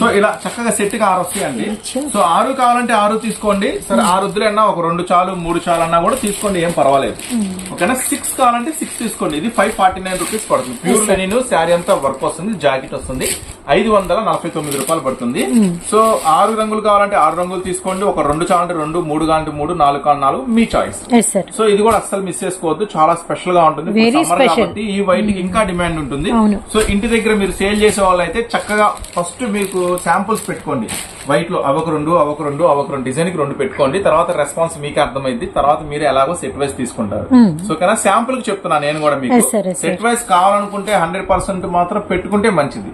సో ఇలా చక్కగా సెట్గా ఆరు వస్తాయండి. సో ఆరు కావాలంటే ఆరు తీసుకోండి. సరే ఆరు వద్దులన్నా ఒక రెండు చాలు మూడు చాలు అన్నా కూడా తీసుకోండి ఏం పర్వాలేదు. ఓకేనా? సిక్స్ కావాలంటే సిక్స్ తీసుకోండి. ఇది ఫైవ్ ఫార్టీ నైన్ రూపీస్ పడుతుంది ప్యూర్ లెనిన్ శారీ అంతా వర్క్ వస్తుంది జాకెట్ వస్తుంది. ఐదు వందల నలభై తొమ్మిది రూపాయలు పడుతుంది. సో ఆరు రంగులు కావాలంటే ఆరు రంగులు తీసుకోండి. ఒక రెండు కావాలంటే రెండు మూడు కావాలంటే మూడు నాలుగు కావాలంటే నాలుగు మీ చాయిస్ సో ఇది కూడా అస్సలు మిస్ చేసుకోవద్దు. చాలా స్పెషల్గా ఉంటుంది. కాబట్టి ఈ వైట్ ఇంకా డిమాండ్ ఉంటుంది. సో ఇంటి దగ్గర మీరు సేల్ చేసే వాళ్ళు అయితే చక్కగా ఫస్ట్ మీకు శాంపుల్స్ పెట్టుకోండి. వైట్లో అవొక రెండు అవొక రెండు అవొక రెండు డిజైన్కి రెండు పెట్టుకోండి. తర్వాత రెస్పాన్స్ మీకు అర్థమైంది. తర్వాత మీరు ఎలాగో సెట్ వైస్ తీసుకుంటారు. సో కానీ శాంపుల్కి చెప్తున్నా నేను కూడా మీకు. సెట్ వైస్ కావాలనుకుంటే హండ్రెడ్ పర్సెంట్ మాత్రం పెట్టుకుంటే మంచిది.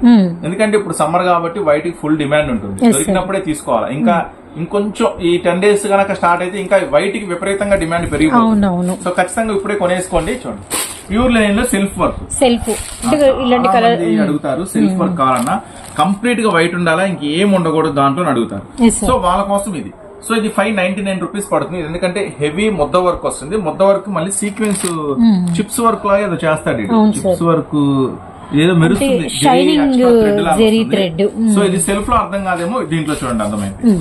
ఎందుకంటే ఇప్పుడు సమ్మర్ కాబట్టి వైట్కి ఫుల్ డిమాండ్ ఉంటుంది. దొరికినప్పుడే తీసుకోవాలి. ఇంకా ఇంకొంచెం ఈ టెన్ డేస్ గనక స్టార్ట్ అయితే ఇంకా వైట్కి విపరీతంగా డిమాండ్ పెరిగిపోతుంది. సో ఖచ్చితంగా ఇప్పుడే కొనేసుకోండి. చూడండి. ప్యూర్ లైన్లో సెల్ఫ్ వర్క్. సెల్ఫ్. ఇలాంటి కలర్ అడుగుతారు సెల్ఫ్ వర్క్ కావాలన్నా కంప్లీట్గా వైట్ ఉండాలా? ఇంకేం ఉండకూడదు దాంట్లో అడుగుతారు. సో వాళ్ళ కోసం ఇది. సో ఇది ఫైవ్ నైన్టీ నైన్ రూపీస్ పడుతుంది ఎందుకంటే హెవీ ముద్ద వర్క్ వస్తుంది. ముద్ద వర్క్ మళ్ళీ సీక్వెన్స్ చిప్స్ వర్క్ లాగా ఏదో చేస్తాడు చిప్స్ వర్క్ ఏదో మెరుస్తుంది. సో ఇది సెల్ఫ్లో అర్థం కాదేమో దీంట్లో చూడండి అర్థమైంది.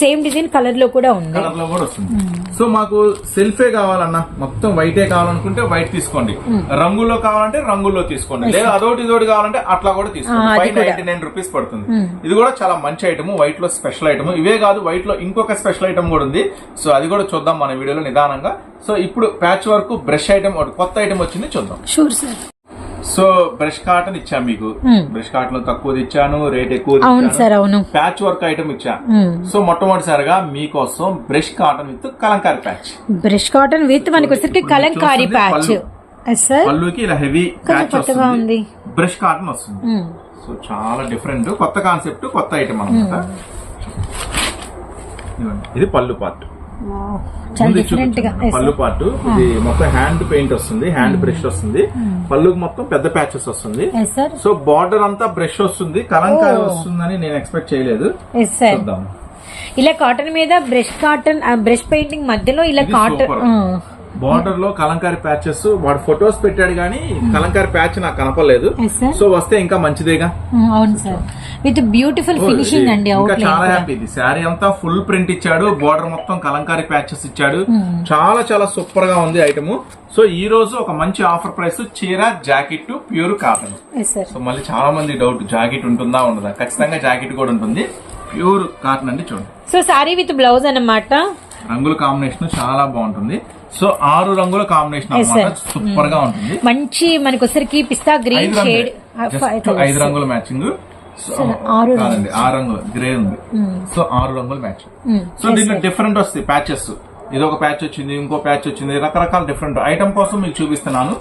సేమ్ డిజైన్ కలర్లో కూడా ఉంది. కలర్లో కూడా వస్తుంది. సో మాకు సెల్ఫే కావాలన్నా మొత్తం వైటే కావాలనుకుంటే వైట్ తీసుకోండి. రంగుల్లో కావాలంటే రంగుల్లో తీసుకోండి. లేదా అదోటి ఇదోటి కావాలంటే అట్లా కూడా తీసుకోండి. ఫైవ్ కూడా. నైన్టీ నైన్ రూపీస్ పడుతుంది. ఇది కూడా చాలా మంచి ఐటమ్. వైట్లో స్పెషల్ ఐటమ్. ఇవే కాదు వైట్లో ఇంకొక స్పెషల్ ఐటమ్ కూడా ఉంది. సో అది కూడా చూద్దాం మన వీడియోలో నిదానంగా. సో ఇప్పుడు ప్యాచ్ వర్క్ బ్రష్ ఐటమ్ ఒకటి కొత్త ఐటమ్ వచ్చింది చూద్దాం. Sure sir so brush cotton ఇచ్చా మీకు. బ్రష్ కాటన్లో తక్కువ ఇచ్చాను రేట్ ఎక్కువ ప్యాచ్ వర్క్ ఐటమ్ ఇచ్చా. సో మొట్టమొదటిసారిగా మీకోసం brush cotton with kalamkari patch brush cotton with మనకి ఇప్పుడు కలంకారీ ప్యాచ్ పళ్ళుకి ఇలా హెవీ ప్యాచ్. వస్తుంది. బ్రష్ కాటన్ వస్తుంది. సో చాలా డిఫరెంట్ కొత్త కాన్సెప్ట్ కొత్త ఐటమ్ అనమాట ఇది పళ్ళు పార్ట్ చాలా డిఫరెంట్గా yes, పళ్ళు. పార్ట్ ఇది మొత్తం హ్యాండ్ పెయింట్ వస్తుంది హ్యాండ్ బ్రష్ వస్తుంది. పళ్ళుకి మొత్తం పెద్ద ప్యాచెస్ వస్తుంది. సో బార్డర్ అంతా బ్రష్ వస్తుంది. కలంకారీ Oh. వస్తుందని నేను ఎక్స్పెక్ట్ చేయలేదు. చూద్దాం. ఇలా కాటన్ మీద బ్రష్ కాటన్ బ్రష్ పెయింటింగ్ మధ్యలో ఇలా కాటన్. బార్డర్లో కలంకారీ ప్యాచెస్ వాడు ఫొటోస్ పెట్టాడు కానీ కలంకారీ ప్యాచ్ నాకు sir. సో వస్తే ఇంకా మంచిదేగా? అవును సార్ విత్ బ్యూటిఫుల్ ఫినిషింగ్ అండి ఇంకా చాలా హ్యాపీ ఇది. శారీ అంతా ఫుల్ ప్రింట్ ఇచ్చాడు బార్డర్ మొత్తం కలంకారీ ప్యాచెస్ ఇచ్చాడు. చాలా చాలా సూపర్గా ఉంది ఐటమ్ సో ఈ రోజు ఒక మంచి ఆఫర్ ప్రైస్ చీర జాకెట్ ప్యూర్ కాటన్ సో మళ్ళీ చాలా మంది డౌట్ జాకెట్ ఉంటుందా ఉండదా? ఖచ్చితంగా జాకెట్ కూడా ఉంటుంది. ప్యూర్ కాటన్ అండి చూడండి. సో సారీ విత్ బ్లౌజ్ అన్నమాట. రంగుల కాంబినేషన్ చాలా బాగుంటుంది. సో ఆరు రంగుల కాంబినేషన్. సూపర్గా ఉంటుంది. మంచి మనకి వచ్చరికి పిస్తా గ్రీన్. షేడ్ ఐదు రంగుల మ్యాచింగ్ ఆరు రంగులు. గ్రే ఉంది. సో ఆరు రంగుల మ్యాచ్ Mm. సో దీంట్లో డిఫరెంట్ వస్తాయి ప్యాచెస్ ఇది ఒక ప్యాచ్ వచ్చింది ఇంకో ప్యాచ్ వచ్చింది రకరకాల డిఫరెంట్ ఐటమ్ కోసం మీకు చూపిస్తున్నాను.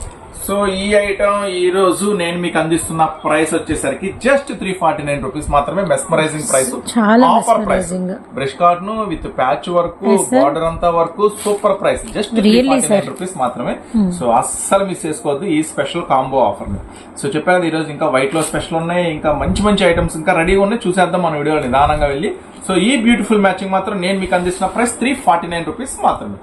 సో ఈ ఐటమ్ ఈ రోజు నేను మీకు అందిస్తున్న ప్రైస్ వచ్చేసరికి just three forty nine rupees మాత్రమే mesmerising price offer price. Brush card with patch work. Border అంతా work super price just three forty nine. Rupees మాత్రమే. సో అస్సలు మిస్ చేసుకోవద్దు ఈ స్పెషల్ కాంబో ఆఫర్ని. సో చెప్పాను కదా, ఈ రోజు ఇంకా వైట్లో స్పెషల్ ఉన్నాయి ఇంకా మంచి మంచి ఐటమ్స్ ఇంకా రెడీగా ఉన్నాయి. చూసేద్దాం మన వీడియో నిదానంగా వెళ్ళి సో ఈ బ్యూటిఫుల్ మ్యాచింగ్ మాత్రం నేను మీకు అందిస్తున్న price three forty nine rupees మాత్రమే.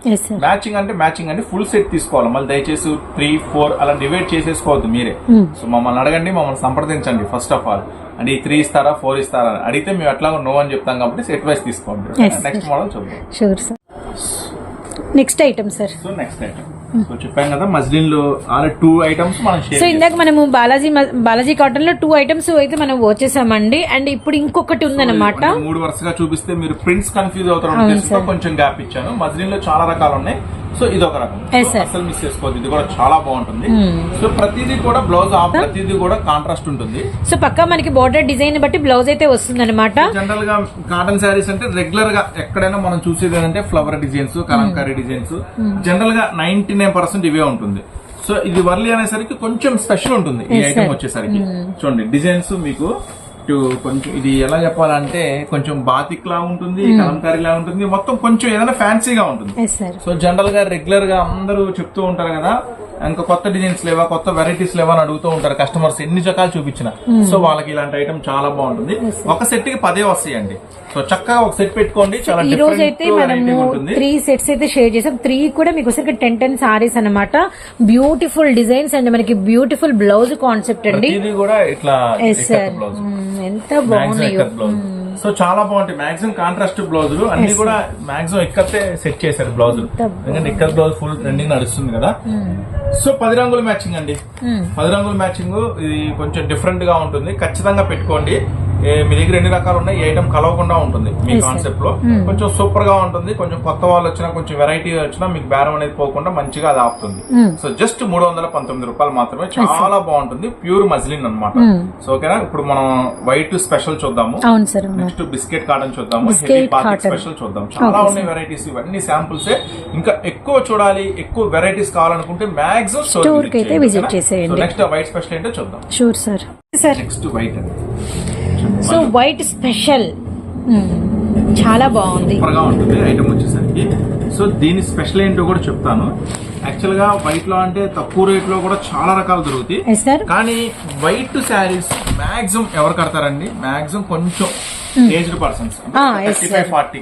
మ్యాచింగ్ అంటే మ్యాచింగ్ అంటే ఫుల్ సెట్ తీసుకోవాలి. మళ్ళీ దయచేసి త్రీ ఫోర్ అలా డివైడ్ చేసేసుకోవద్దు మీరే. సో మమ్మల్ని అడగండి మమ్మల్ని సంప్రదించండి ఫస్ట్ ఆఫ్ ఆల్ అంటే ఈ త్రీ ఇస్తారా ఫోర్ ఇస్తారా అని. అడిగితే మేము ఎట్లాగో నో అని చెప్తాం కాబట్టి సెట్ వైస్ తీసుకోండి. నెక్స్ట్ మోడల్ చూద్దాం. Next item sir so next item so చెప్పాం కదా మజ్లిన్లో టూ ఐటమ్స్ మనం సో ఇందాక మనము బాలాజీ బాలాజీ కాటన్లో టూ ఐటమ్స్ అయితే మనం వచ్చేసామండి అండ్ ఇప్పుడు ఇంకొకటి ఉందన్నమాట. మూడు వరుసగా చూపిస్తే మీరు ప్రింట్స్ కన్ఫ్యూజ్ అవుతారు. కొంచెం గ్యాప్ ఇచ్చాను. మజ్లిన్లో చాలా రకాలు ఉన్నాయి. సో ఇది ఒక రకం. అసలు మిస్ చేసుకోవద్దు. ఇది కూడా చాలా బాగుంటుంది. సో ప్రతిదీ కూడా బ్లౌజ్ ప్రతిదీ కూడా కాంట్రాస్ట్ ఉంటుంది. సో పక్కా మనకి బార్డర్ డిజైన్ బట్టి బ్లౌజ్ అయితే వస్తుందన్నమాట. జనరల్గా కాటన్ శారీస్ అంటే రెగ్యులర్గా ఎక్కడైనా మనం చూసేది ఏంటంటే ఫ్లవర్ డిజైన్స్ కలంకారీ డిజైన్స్ జనరల్గా నైన్టీ నైన్ పర్సెంట్ ఇవే ఉంటుంది. సో ఇది వర్లీ అనేసరికి కొంచెం స్పెషల్ ఉంటుంది ఈ ఐటమ్. వచ్చేసరికి. చూడండి డిజైన్స్ మీకు కొంచెం ఇది ఎలా చెప్పాలంటే కొంచెం బాతిక్ లా ఉంటుంది కలంకారీ లా ఉంటుంది మొత్తం కొంచెం ఏదైనా ఫ్యాన్సీగా ఉంటుంది. సో జనరల్గా రెగ్యులర్గా అందరూ చెప్తూ ఉంటారు కదా ఇంకా కొత్త డిజైన్స్ లేవా కొత్త వెరైటీస్ లేవా అని అడుగుతూ ఉంటారు కస్టమర్స్ ఎన్ని రకాలు చూపించిన. సో వాళ్ళకి ఇలాంటి ఐటమ్ చాలా బాగుంటుంది. ఒక సెట్కి పదే వస్తాయండి. సో చక్కగా ఒక సెట్ పెట్టుకోండి చాలా ఈ రోజు అయితే మనము ఉంటుంది. త్రీ సెట్స్ అయితే షేర్ చేసాం. త్రీ కూడా మీకు వచ్చరికి టెన్ టెన్ సారీస్ అన్నమాట. బ్యూటిఫుల్ డిజైన్స్ అండ్ మనకి బ్యూటిఫుల్ బ్లౌజ్ కాన్సెప్ట్ అండి. ఇది కూడా ఇట్లా బ్లౌజ్ ఎంత బాగున్నాయో. సో చాలా బాగుంటాయి. మాక్సిమం కాంట్రాస్ట్ బ్లౌజులు అన్ని కూడా మాక్సిమం ఎక్కతే సెట్ చేశారు బ్లౌజులు ఎందుకంటే ఇక్కడ బ్లౌజ్ ఫుల్ ట్రెండింగ్ నడుస్తుంది కదా. సో పది రంగుల మ్యాచింగ్ అండి. పది రంగుల మ్యాచింగ్ ఇది కొంచెం డిఫరెంట్గా ఉంటుంది. ఖచ్చితంగా పెట్టుకోండి. మీ దగ్గర ఎన్ని రకాలు ఉన్నాయి? ఈ ఐటమ్ కలవకుండా ఉంటుంది మీ కాన్సెప్ట్లో. కొంచెం సూపర్గా ఉంటుంది. కొంచెం కొత్త వాళ్ళు వచ్చినా కొంచెం వెరైటీ వచ్చినా మీకు బేరం అనేది పోకుండా మంచిగా అది ఆపుతుంది. సో జస్ట్ మూడు వందల పంతొమ్మిది రూపాయలు మాత్రమే చాలా బాగుంటుంది. ప్యూర్ మజ్లిన్ అన్నమాట. సో ఓకేనా ఇప్పుడు మనం వైట్ స్పెషల్ చూద్దాము. నెక్స్ట్ బిస్కెట్ కాటన్ చూద్దాము. స్పెషల్ చూద్దాం చాలా ఉన్నాయి వెరైటీస్ ఇవన్నీ శాంపుల్స్ ఇంకా ఎక్కువ చూడాలి ఎక్కువ వెరైటీస్ కావాలనుకుంటే మాక్సిమం అయితే చేసేయండి. నెక్స్ట్ వైట్ స్పెషల్ ఏంటో చూద్దాం. Sure sir sir next white so white special. చాలా బాగుంది. సూపర్గా ఉంటుంది ఐటమ్ వచ్చేసరికి. సో దీని స్పెషల్ ఏంటో కూడా చెప్తాను. యాక్చువల్గా వైట్లో అంటే తక్కువ రేట్లో కూడా చాలా రకాలు దొరుకుతాయి. ఎస్ సార్ కానీ వైట్ శారీస్ మాక్సిమం ఎవరు కడతారండి? మాక్సిమం కొంచెం aged persons. Ah, thirty five. Forty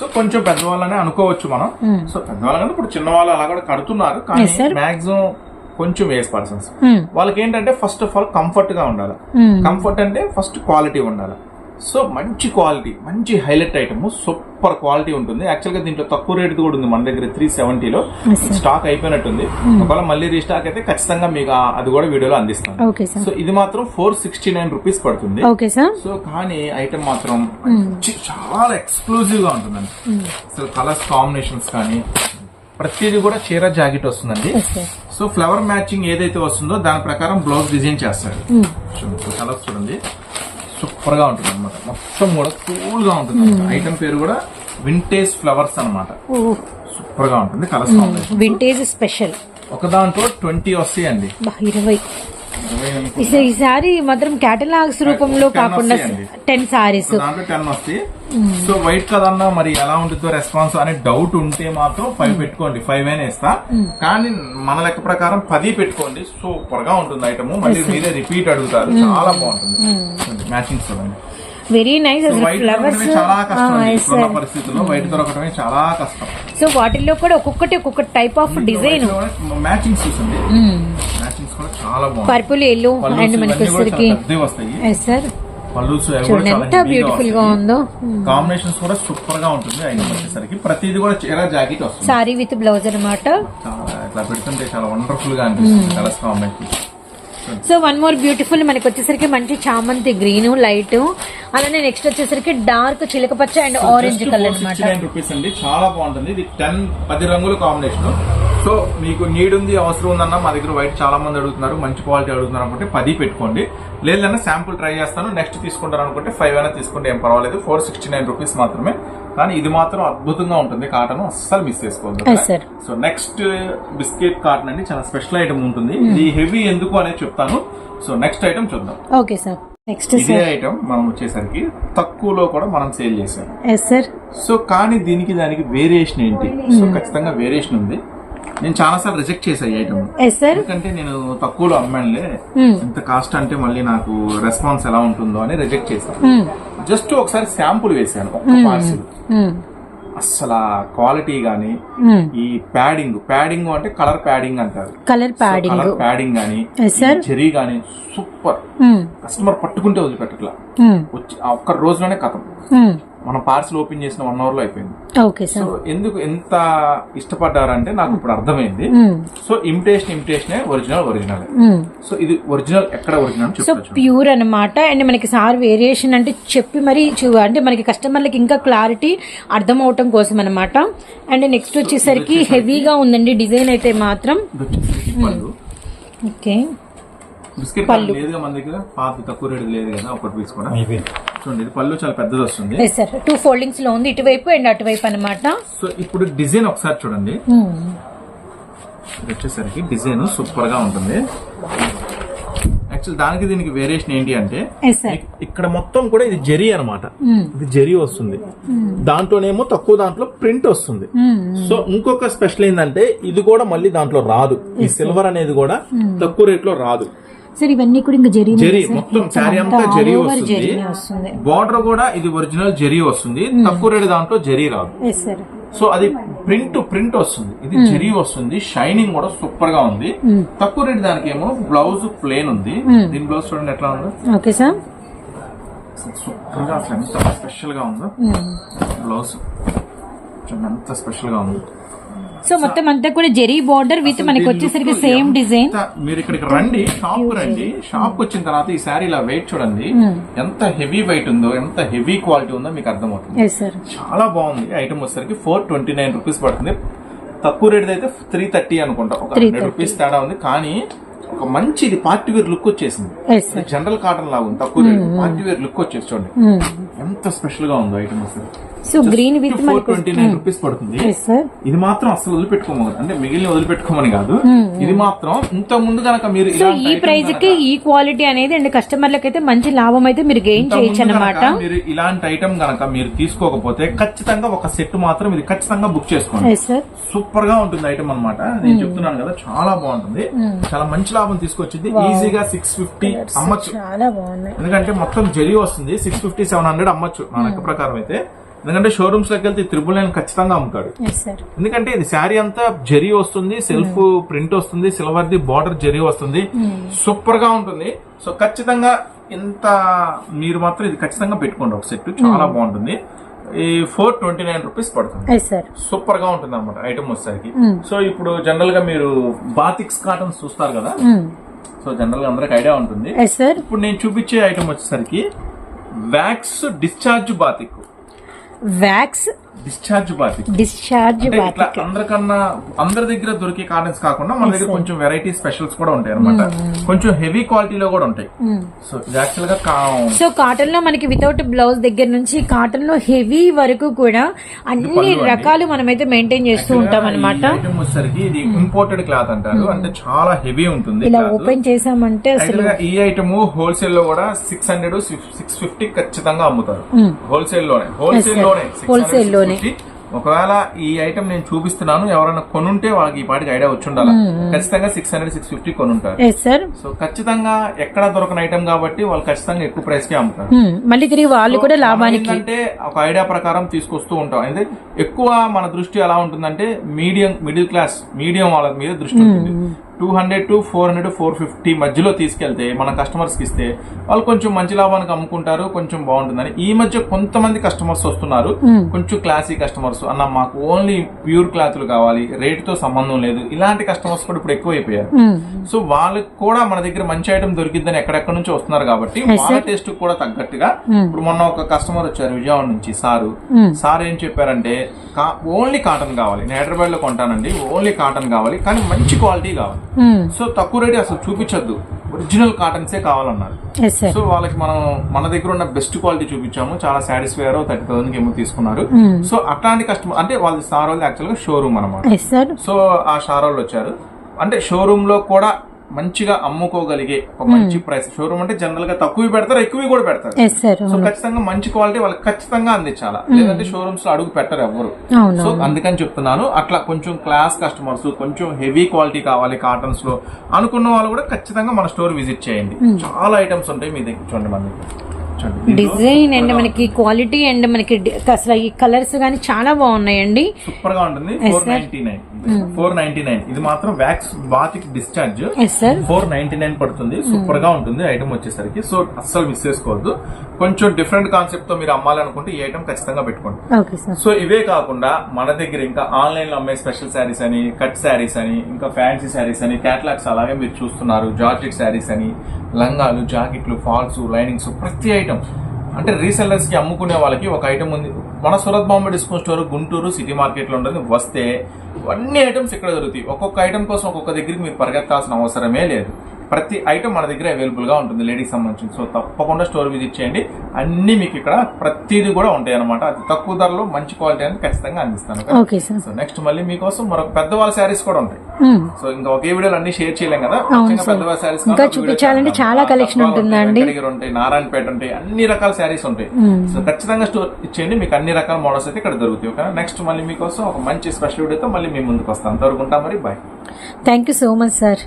so కొంచెం పెద్దవాళ్ళనే అనుకోవచ్చు మనం. సో పెద్దవాళ్ళ కంటే ఇప్పుడు చిన్న వాళ్ళు అలా కూడా కడుతున్నారు. కానీ. మాక్సిమం కొంచెం ఏజ్ పర్సన్స్ Hmm. వాళ్ళకి ఏంటంటే ఫస్ట్ ఆఫ్ ఆల్ కంఫర్ట్గా ఉండాలి. Hmm. కంఫర్ట్ అంటే ఫస్ట్ క్వాలిటీ ఉండాలి. సో మంచి క్వాలిటీ మంచి హైలైట్ ఐటమ్ సూపర్ క్వాలిటీ ఉంటుంది. యాక్చువల్గా దీంట్లో తక్కువ రేట్ కూడా ఉంది మన దగ్గర త్రీ సెవెంటీలో. స్టాక్ అయిపోయినట్టుంది. ఒకవేళ మళ్ళీ రీస్టాక్ అయితే ఖచ్చితంగా మీకు అది కూడా వీడియోలో అందిస్తాను. ఓకే సార్ సో ఇది మాత్రం ఫోర్ సిక్స్టీ నైన్ రూపీస్ పడుతుంది. ఓకే సార్ సో కానీ ఐటమ్ మాత్రం మంచి చాలా ఎక్స్క్లూజివ్గా ఉంటుందండి. అసలు కలర్స్ కాంబినేషన్స్ కానీ ప్రతిదీ కూడా చీర జాకెట్ వస్తుందండి. సో ఫ్లవర్ మ్యాచింగ్ ఏదైతే వస్తుందో దాని ప్రకారం బ్లౌజ్ డిజైన్ చేస్తారు. చూడండి కలర్స్ చూడండి. సూపర్గా ఉంటుంది అనమాట మొత్తం కూడా కూల్గా ఉంటుంది ఐటమ్ పేరు కూడా వింటేజ్ ఫ్లవర్స్ అన్నమాట. సూపర్గా ఉంటుంది కలర్స్ వింటేజ్ స్పెషల్. ఒక దాంట్లో ట్వంటీ వస్తాయండి. ఇరవై. ఈసారి మాత్రం కేటలాగ్స్ రూపంలో కాకుండా. Ten saris. టెన్ వస్తాయి. సో వైట్ కదన్నా మరి ఎలా ఉంటుందో రెస్పాన్స్ అనే డౌట్ ఉంటే మాత్రం ఫైవ్ పెట్టుకోండి. ఫైవ్ అయినా ఇస్తా. కానీ మన లెక్క ప్రకారం పది పెట్టుకోండి. సూపర్గా ఉంటుంది ఐటమ్ మళ్ళీ మీరే రిపీట్ అడుగుతారు. చాలా బాగుంటుంది. మ్యాచింగ్ చూడండి. వెరీ నైస్ ఫ్లవర్స్ చాలా కష్టం పరిస్థితుల్లో వైట్ దొరకడమే చాలా కష్టం. సో వాటిల్లో కూడా ఒక్కొక్కటి ఒక్కొక్క టైప్ ఆఫ్ డిజైన్ మ్యాచింగ్స్ చూసింది మ్యాచింగ్స్ కూడా చాలా బాగుంది పర్పుల్ ఎల్లో అండ్ మనకి వచ్చేసరికి చాలా వస్తాయి. ఎస్ సార్ చాలా ఎంత బ్యూటిఫుల్గా. ఉందో. కాంబినేషన్స్ కూడా సూపర్గా ఉంటుంది ఐటమ్ వచ్చేసరికి. ప్రతిది కూడా చీర జాకెట్ వస్తుంది. సారీ విత్ బ్లౌజ్ అనమాట చాలా ఇట్లా పెడుతుంటే చాలా వండర్ఫుల్గా అనిపిస్తుంది. Colours combination so one more beautiful మనకి వచ్చేసరికి మంచి చామంతి గ్రీన్ లైట్. అలానే నెక్స్ట్ వచ్చేసరికి డార్క్ చిలక పచ్చ అండ్ ఆరెంజ్ కలర్ అనమాట అండి. చాలా బాగుంటుంది. ఇది టెన్ పది రంగుల కాంబినేషన్ సో మీకు నీడ్ ఉంది అవసరం ఉందన్న మా దగ్గర వైట్ చాలా మంది అడుగుతున్నారు మంచి క్వాలిటీ అడుగుతున్నారు అనుకుంటే పది పెట్టుకోండి. లేదన్నా శాంపుల్ ట్రై చేస్తాను నెక్స్ట్ తీసుకుంటారు అనుకుంటే ఫైవ్ అయినా తీసుకుంటే ఏం పర్వాలేదు. ఫోర్ సిక్స్టీ నైన్ రూపీస్ మాత్రమే. కానీ ఇది మాత్రం అద్భుతంగా ఉంటుంది కాటన్ అస్సలు మిస్ చేసుకోవద్దు. సో నెక్స్ట్ బిస్కెట్ కాటన్ అండి చాలా స్పెషల్ ఐటమ్ ఉంటుంది. ఇది హెవీ ఎందుకు అనేది చెప్తాను. సో నెక్స్ట్ ఐటమ్ చూద్దాం. ఓకే సార్ నెక్స్ట్ ఇదే ఐటమ్ మనం వచ్చేసరికి తక్కువలో కూడా మనం సేల్ చేసాం సో కానీ దీనికి దానికి వేరియేషన్ ఏంటి? సో ఖచ్చితంగా వేరియేషన్ ఉంది. నేను చాలా సార్లు రిజెక్ట్ చేశాను ఐటమ్ ఎస్ సార్ ఎందుకంటే నేను తక్కువలో అమ్మానులే ఇంత కాస్ట్ అంటే మళ్ళీ నాకు రెస్పాన్స్ ఎలా ఉంటుందో అని రిజెక్ట్ చేశాను. Hmm. జస్ట్ ఒకసారి శాంపుల్ వేసాను ఒక్క పార్సిల్ అసలు క్వాలిటీ గానీ ఈ ప్యాడింగ్ ప్యాడింగ్ అంటే కలర్ ప్యాడింగ్ అంటారు. కలర్ ప్యాడింగ్ కలర్ ప్యాడింగ్ గానీ. చెరీ గానీ సూపర్ కస్టమర్ పట్టుకుంటే వదిలిపెట్టట్లా. వచ్చి ఆ ఒక్క రోజులోనే కథం మనం పార్సిల్ ఓపెన్ చేసిన వన్ అవర్లో అయిపోయింది. ఓకే సో ఎందుకు ఎంత ఇష్టపడ్డారంటే నాకు ఇప్పుడు అర్థమైంది. So imitation imitation original original. So ఇది ఒరిజినల్ ఎక్కడ ఒరిజినల్ సో. ప్యూర్ అన్నమాట. అండ్ మనకి సార్ వేరియేషన్ అంటే చెప్పి మరి చూ అంటే మనకి కస్టమర్లకి ఇంకా క్లారిటీ అర్థం అవటం కోసం అనమాట అండ్ నెక్స్ట్ వచ్చేసరికి హెవీగా ఉందండి డిజైన్ అయితే మాత్రం. ఓకే. బిస్కెట్ పళ్ళు. లేదుగా మన దగ్గర? పాత తక్కువ రేటు లేదు కదా ఒకటి పీస్ కూడా చూడండి ఇది పళ్ళు చాలా పెద్దది వస్తుంది. సార్ టూ ఫోల్డింగ్స్లో ఉంది ఇటువైపు అండ్ అటువైపు అనమాట సో ఇప్పుడు డిజైన్ ఒకసారి చూడండి. ఇది వచ్చేసరికి డిజైన్ సూపర్గా ఉంటుంది. యాక్చువల్ దానికి దీనికి వేరియేషన్ ఏంటి అంటే ఇక్కడ మొత్తం కూడా ఇది జెరీ అన్నమాట. ఇది జెరీ వస్తుంది. దాంట్లోనేమో తక్కువ దాంట్లో ప్రింట్ వస్తుంది. సో ఇంకొక స్పెషల్ ఏంటంటే ఇది కూడా మళ్ళీ దాంట్లో రాదు. ఈ సిల్వర్ అనేది కూడా తక్కువ రేట్లో రాదు. సార్ ఇవన్నీ కూడా ఇంకా జరీ జెరీ మొత్తం శారీ అంతా జెరీ వస్తుంది. బార్డర్ కూడా ఇది ఒరిజినల్ జెరీ వస్తుంది. తక్కువ రేట్ దాంట్లో జెరీ రాదు. సో అది ప్రింట్ ప్రింట్ వస్తుంది. ఇది జెరీ వస్తుంది. షైనింగ్ కూడా సూపర్గా ఉంది. తక్కువ రేట్ దానికి ఏమో బ్లౌజ్ ప్లేన్ ఉంది దీని బ్లౌజ్ చూడండి ఎట్లా ఉందో. ఓకే సార్ సూపర్గా అసలు ఎంత స్పెషల్గా ఉందో. బ్లౌజ్ ఎంత స్పెషల్గా ఉంది. సో మొత్తం అంతా కూడా జెరీ బార్డర్ విత్ మనకి వచ్చేసరికి సేమ్ డిజైన్. మీరు ఇక్కడికి రండి షాప్ రండి. షాప్ వచ్చిన తర్వాత ఈ శారీ ఇలా వెయిట్ చూడండి. ఎంత హెవీ వెయిట్ ఉందో ఎంత హెవీ క్వాలిటీ ఉందో మీకు అర్థమవుతుంది. ఎస్ సార్ చాలా బాగుంది. ఐటమ్ వచ్చేసరికి ఫోర్ ట్వంటీ నైన్ రూపీస్ పడుతుంది. తక్కువ రేట్ అయితే త్రీ థర్టీ అనుకుంటా. ఒక 330. హండ్రెడ్ రూపీస్ తేడా ఉంది. కానీ ఒక మంచి ఇది పార్టీ వేర్ లుక్ వచ్చేసింది. జనరల్ కాటన్ లాగా ఉంది. తక్కువ రేట్ పార్టీ వేర్ లుక్ వచ్చేసి చూడండి. ఎంత స్పెషల్గా ఉందో ఐటమ్ అసలు. So green with twenty nine rupees పడుతుంది. ఇది మాత్రం అసలు వదిలిపెట్టుకోమని అంటే మిగిలిన వదిలిపెట్టుకోమని కాదు. ఇది మాత్రం ఇంత ముందు కనుక మీరు సో ఈ ప్రైస్కి ఈ క్వాలిటీ అనేది అండ్ కస్టమర్లకు అయితే మంచి లాభం అయితే మీరు గెయిన్ చేయొచ్చు అనమాట మీరు ఇలాంటి ఐటమ్ గనక మీరు తీసుకోకపోతే ఖచ్చితంగా ఒక సెట్ మాత్రం ఇది ఖచ్చితంగా బుక్ చేసుకోండి. సూపర్గా ఉంటుంది ఐటమ్ అన్నమాట. నేను చెప్తున్నాను కదా చాలా బాగుంటుంది. చాలా మంచి లాభం తీసుకొచ్చింది. ఈజీగా సిక్స్ ఫిఫ్టీ అమ్మచ్చు. ఎందుకంటే మొత్తం జరీ వస్తుంది. సిక్స్ ఫిఫ్టీ సెవెన్ హండ్రెడ్ అమ్మచ్చు నా లెక్క ప్రకారం అయితే. ఎందుకంటే షోరూమ్స్లోకి వెళ్తే త్రిబుల్ నైన్ ఖచ్చితంగా అమ్ముతాడు. ఎందుకంటే ఇది శారీ అంతా జరీ వస్తుంది సెల్ఫ్ ప్రింట్ వస్తుంది సిల్వర్ ది బార్డర్ జరీ వస్తుంది. సూపర్గా ఉంటుంది. సో ఖచ్చితంగా ఇంత మీరు మాత్రం ఇది ఖచ్చితంగా పెట్టుకోండి ఒక సెట్ చాలా బాగుంటుంది. ఈ ఫోర్ ట్వంటీ నైన్ రూపీస్ పడుతుంది. సూపర్గా ఉంటుంది అనమాట ఐటమ్ వచ్చేసరికి. సో ఇప్పుడు జనరల్గా మీరు బాతిక్స్ కాటన్స్ చూస్తారు కదా? సో జనరల్గా అందరికి ఐడియా ఉంటుంది. ఇప్పుడు నేను చూపించే ఐటమ్ వచ్చేసరికి wax discharge batik wax discharge batik discharge ఇట్లా అందరికన్నా అందరి దగ్గర దొరికే కాటన్స్ కాకుండా మన దగ్గర కొంచెం వెరైటీ స్పెషల్స్ కూడా ఉంటాయి అనమాట కొంచెం హెవీ క్వాలిటీలో కూడా ఉంటాయి. సో ఇది యాక్చువల్గా సో కాటన్లో మనకి వితౌట్ బ్లౌజ్ దగ్గర నుంచి కాటన్లో హెవీ వరకు కూడా అన్ని. రకాలు మనమైతే మెయింటైన్ చేస్తూ ఉంటాం అనమాట వచ్చేసరికి ఇది ఇంపోర్టెడ్ క్లాత్ అంటారు. అంటే చాలా హెవీ ఉంటుంది ఇలా. ఓపెన్ చేసామంటే అసలు ఈ ఐటమ్ హోల్సేల్లో కూడా సిక్స్ హండ్రెడ్ సిక్స్ ఫిఫ్టీ ఖచ్చితంగా అమ్ముతారు. హోల్సేల్లోనే. హోల్సేల్లోనే. Wholesale లోనే. 650. ఒకవేళ ఈ ఐటమ్ నేను చూపిస్తున్నాను ఎవరైనా కొనుంటే వాళ్ళకి ఈ పాటికి ఐడియా వచ్చి ఉండాలి? ఖచ్చితంగా సిక్స్ హండ్రెడ్ సిక్స్ ఫిఫ్టీ కొనుంటారు. సో ఖచ్చితంగా ఎక్కడ దొరకని ఐటమ్ కాబట్టి వాళ్ళు ఖచ్చితంగా ఎక్కువ ప్రైస్కి అమ్ముతారు. మళ్ళీ తిరిగి వాళ్ళు కూడా లాభానికి ఏంటంటే ఒక ఐడియా ప్రకారం తీసుకొస్తూ ఉంటాం. అంటే ఎక్కువ మన దృష్టి ఎలా ఉంటుందంటే మీడియం మిడిల్ క్లాస్ మీడియం వాళ్ళ మీద దృష్టి ఉంటుంది. Two hundred to four hundred four fifty మధ్యలో తీసుకెళ్తే మన కస్టమర్స్కి ఇస్తే వాళ్ళు కొంచెం మంచి లాభానికి అమ్ముకుంటారు కొంచెం బాగుంటుందని. ఈ మధ్య కొంతమంది కస్టమర్స్ వస్తున్నారు. కొంచెం క్లాసీ కస్టమర్స్ అన్న మాకు ఓన్లీ ప్యూర్ క్లాత్లు కావాలి. రేట్తో సంబంధం లేదు. ఇలాంటి కస్టమర్స్ కూడా ఇప్పుడు ఎక్కువైపోయారు. సో వాళ్ళకి కూడా మన దగ్గర మంచి ఐటమ్ దొరికిద్దని ఎక్కడెక్కడ నుంచి వస్తున్నారు కాబట్టి వాళ్ళ టేస్ట్ కూడా తగ్గట్టుగా ఇప్పుడు మొన్న ఒక కస్టమర్ వచ్చారు విజయవాడ నుంచి సారు. సార్ ఏం చెప్పారంటే ఓన్లీ కాటన్ కావాలి. నేను హైదరాబాద్లో కొంటానండి. ఓన్లీ కాటన్ కావాలి. కానీ మంచి క్వాలిటీ కావాలి. సో తక్కువ రేట్ అసలు చూపించొద్దు. ఒరిజినల్ కాటన్సే కావాలన్నారు. సో వాళ్ళకి మనం మన దగ్గర ఉన్న బెస్ట్ క్వాలిటీ చూపించాము. చాలా సాటిస్ఫై అయ్యారు థర్టీ థౌసండ్ ఏమో తీసుకున్నారు. సో అట్లాంటి కస్టమర్ అంటే వాళ్ళది సార్ వాళ్ళది యాక్చువల్గా షోరూమ్ అనమాట సో ఆ షారోళ్ళు వచ్చారు. అంటే షోరూమ్లో కూడా మంచిగా అమ్ముకోగలిగే ఒక మంచి ప్రైస్ షోరూమ్ అంటే జనరల్గా తక్కువ పెడతారు ఎక్కువ కూడా పెడతారు. సో ఖచ్చితంగా మంచి క్వాలిటీ వాళ్ళకి ఖచ్చితంగా అందించాలా? లేదంటే షోరూమ్స్లో అడుగు పెట్టరు ఎవరు సో అందుకని చెప్తున్నాను అట్లా కొంచెం క్లాస్ కస్టమర్స్ కొంచెం హెవీ క్వాలిటీ కావాలి కాటన్స్లో అనుకున్న వాళ్ళు కూడా ఖచ్చితంగా మన స్టోర్ విజిట్ చేయండి. చాలా ఐటమ్స్ ఉంటాయి మీ దగ్గర చూడండి మన దగ్గర చూడండి డిజైన్ అండ్ మనకి క్వాలిటీ అండ్ మనకి అసలు ఈ కలర్స్ గానీ చాలా బాగున్నాయండి. సూపర్గా ఉంటుంది four ninety nine four ninety nine ఇది మాత్రం wax batik discharge four ninety nine పడుతుంది. సూపర్గా ఉంటుంది ఐటమ్ వచ్చేసరికి. సో అస్సలు మిస్ చేసుకోవద్దు. కొంచెం డిఫరెంట్ కాన్సెప్ట్తో మీరు అమ్మాలనుకుంటే ఈ ఐటమ్ ఖచ్చితంగా పెట్టుకోండి. సో ఇవే కాకుండా మన దగ్గర ఇంకా ఆన్లైన్లో అమ్మే స్పెషల్ శారీస్ అని కట్ శారీస్ అని ఇంకా ఫ్యాన్సీ శారీస్ అని క్యాటలాగ్స్ అలాగే మీరు చూస్తున్నారు. జార్జెట్ శారీస్ అని లంగాలు జాకెట్లు ఫాల్స్ లైనింగ్స్ ప్రతి ఐటమ్ అంటే రీసెల్లర్స్కి అమ్ముకునే వాళ్ళకి ఒక ఐటమ్ ఉంది. మన Surat Bombay discount store Guntur city మార్కెట్లో ఉంటుంది వస్తే అన్ని ఐటమ్స్ ఇక్కడ దొరుకుతాయి. ఒక్కొక్క ఐటమ్ కోసం ఒక్కొక్క దగ్గరికి మీరు పరిగెత్తాల్సిన అవసరమే లేదు. ప్రతి ఐటమ్ మన దగ్గర అవైలబుల్గా ఉంటుంది లేడీస్ సంబంధించి సో తప్పకుండా స్టోర్ విజిట్ చేయండి. అన్ని మీకు ఇక్కడ ప్రతిదీ కూడా ఉంటాయి అనమాట అది తక్కువ ధరలో మంచి క్వాలిటీ అని ఖచ్చితంగా అందిస్తాను. సో నెక్స్ట్ మళ్ళీ మీకోసం మరొక పెద్దవాళ్ళ శారీస్ కూడా ఉంటాయి. సో ఇంకా ఒకే వీడియోలో అన్ని షేర్ చేయలేం కదా? పెద్దవాళ్ళ శారీస్ ఇంకా చూపించాలంటే చాలా collection ఉంటుందండి. ఉంటాయి నారాయణపేట ఉంటాయి అన్ని రకాల శారీస్ ఉంటాయి. సో ఖచ్చితంగా స్టోర్ ఇచ్చేయండి. మీకు అన్ని రకాల మోడల్స్ అయితే ఇక్కడ దొరుకుతాయి. ఓకే నెక్స్ట్ మళ్ళీ మీకోసం ఒక మంచి స్పెషల్ వీడియోతో మళ్ళీ మీ ముందుకు వస్తాం. ఉంటాం మరి. Bye thank you so much sir